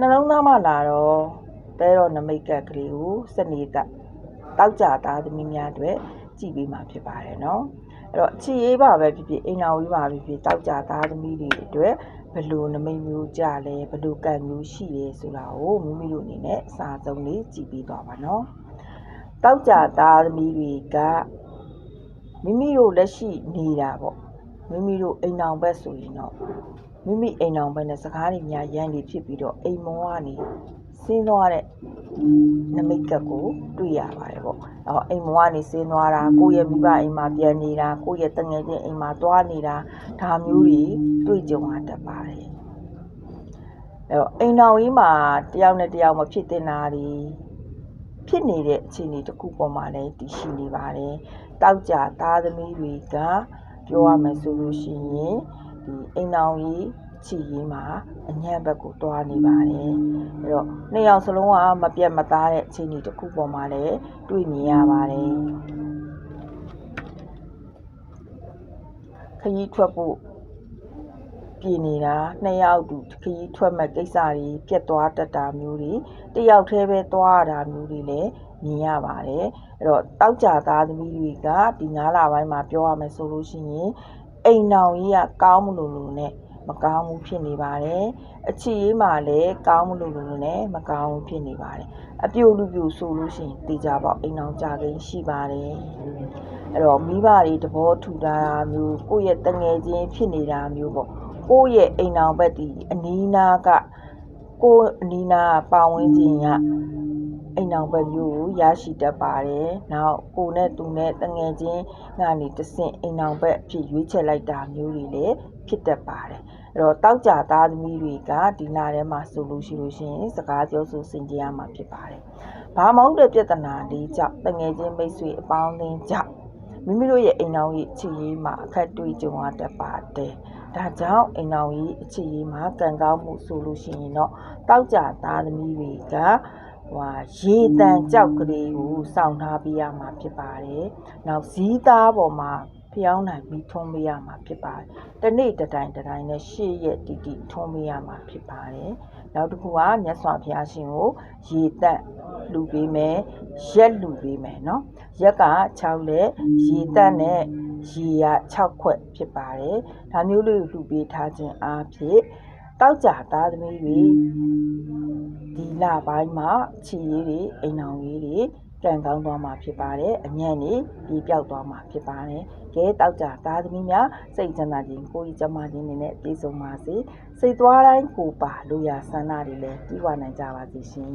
နှလုံးသားမှလာတော့တဲတော်နမိတ်ကပ်ကလေးကိုစနေတက်တောက်ကြသားသမီးများအတွက်ကြည်ပေးမှာဖြစ်ပါတယ်နော်အဲ့တော့ချီရေးပါပဲဖြစ်ဖြစ်အိမ်တော်ကြီးပါပဲဖြစ်ဖြစ်တောက်ကြသားသမီးတွေအတွက်ဘယ်လို့နမိတ်မျိုးကြလဲဘယ်လို့ကံမျိုးရှိလဲဆိုတာကိုမိမိတို့အနေနဲ့အစာဆုံးလေးကြည်ပေးသွားပါနော်တောက်ကြသားသမီးတွေကမိမိတို့လက်ရှိနေတာပေါ့မိမိတို့အိမ်တော်ဘက်ဆိုရင်တော့ မိမိအိမ်အောင်ဘက်နဲ့စကားတွေများရန်တွေဖြစ်ပြီးတော့အိမ်မောကနေဆင်းသွားတဲ့နမိတ်ကပ်ကိုတွေ့ရပါတယ်ပေါ့။အော်အိမ်မောကနေဆင်းသွားတာကိုယ့်ရဲ့မိဘအိမ်မှာပြန်နေတာကိုယ့်ရဲ့တငယ်ချင်းအိမ်မှာသွားနေတာဒါမျိုးတွေတွေ့ကြုံရတတ်ပါတယ်။အဲ့တော့အိမ်တော်ကြီးမှာတယောက်နဲ့တယောက်မဖြစ်တင်တာတွေဖြစ်နေတဲ့အခြေအနေတစ်ခုပေါ်မှာလည်းတည်ရှိနေပါတယ်။တောက်ကြသားသမီးတွေကပြောရမယ်ဆိုလို့ရှိရင် ဒီအိမ်အောင်ကြီးချီရေးမှာအညံ့ဘက်ကိုတွားနေပါတယ်အဲ့တော့နှစ်ယောက်စလုံးကမပြတ်မသားတဲ့အခြေအနေတစ်ခုပေါ်မှာလည်းတွေ့မြင်ရပါတယ်ခရီးထွက်ဖို့ပြည်နေတာနှစ်ယောက်တူခရီးထွက်မဲ့ကိစ္စတွေပြတ်သွားတတ်တာမျိုးတွေတစ်ယောက်တည်းပဲသွားရတာမျိုးတွေလည်းမြင်ရပါတယ်အဲ့တော့တောက်ကြသားသမီးတွေကဒီ9လပိုင်းမှာပြောရမယ်ဆိုလို့ရှိရင် အိမ်နောင်ကြီးကကောင်းမလို့လို့နဲ့မကောင်းဘူးဖြစ်နေပါတယ်အချီရေးမှာလည်းကောင်းမလို့လို့နဲ့မကောင်းဘူးဖြစ်နေပါတယ်အပြိုလူပြိုဆိုလို့ရှိရင်တေချာပေါက်အိမ်နောင်ကြကိန်းရှိပါတယ်အဲ့တော့မိဘတွေတဘောထူတာမျိုးကိုယ့်ရဲ့တငယ်ချင်းဖြစ်နေတာမျိုးပေါ့ကိုယ့်ရဲ့အိမ်နောင်ဘက်ဒီအနီးနားကကိုယ်အနီးနားကပါဝင်ခြင်းက အိမ်အောင်ဘက်မျိုးကိုရရှိတတ်ပါတယ်။နောက်ကိုနဲ့သူနဲ့တငယ်ချင်းကနေတဆင့်အိမ်အောင်ဘက်အဖြစ်ရွေးချယ်လိုက်တာမျိုးတွေလည်းဖြစ်တတ်ပါတယ်။အဲ့တော့တောက်ကြသားသမီးတွေကဒီလာထဲမှာဆိုလို့ရှိလို့ရှိရင်စကားပြောဆိုဆင်ခြင်ရမှာဖြစ်ပါတယ်။ဘာမှမဟုတ်တဲ့ပြဿနာလေးကြောင့်တငယ်ချင်းမိတ်ဆွေအပေါင်းအသင်းကြောင့်မိမိတို့ရဲ့အိမ်အောင်ကြီးအခြေရေးမှာအခက်တွေ့ကြုံရတတ်ပါတယ်။ဒါကြောင့်အိမ်အောင်ကြီးအခြေရေးမှာကံကောင်းမှုဆိုလို့ရှိရင်တော့တောက်ကြသားသမီးတွေက ဟိုဟာရေတန်ကြောက်ကလေးကိုစောင့်ထားပေးရမှာဖြစ်ပါတယ်။နောက်ဇီးသားပေါ်မှာဖျောင်းနိုင်ပြီးထွန်းပေးရမှာဖြစ်ပါတယ်။တစ်နေ့တစ်တိုင်းတစ်တိုင်းနဲ့ရှေ့ရက်တီတီထွန်းပေးရမှာဖြစ်ပါတယ်။နောက်တစ်ခုကမြတ်စွာဘုရားရှင်ကိုရေတက်လူပေးမယ်ရက်လူပေးမယ်နော်။ရက်က6လက်ရေတက်နဲ့ရေရ6ခွက်ဖြစ်ပါတယ်။ဒါမျိုးလေးကိုလူပေးထားခြင်းအားဖြင့်တောက်ကြသားသမီးတွေ ဒီလပိုင်းမှာခြေရည်တွေအိမ်အောင်ရည်တွေကံကောင်းသွားမှာဖြစ်ပါတယ်အညံ့နေပြေပြောက်သွားမှာဖြစ်ပါတယ်ကဲတောက်ကြသားသမီးများစိတ်ချမ်းသာခြင်းကိုယ်ကြီးကျန်းမာခြင်းတွေနဲ့ပြည့်စုံပါစေစိတ်သွားတိုင်းကိုပါလူရဆန္ဒတွေလည်းပြီးဝနိုင်ကြပါစေရှင်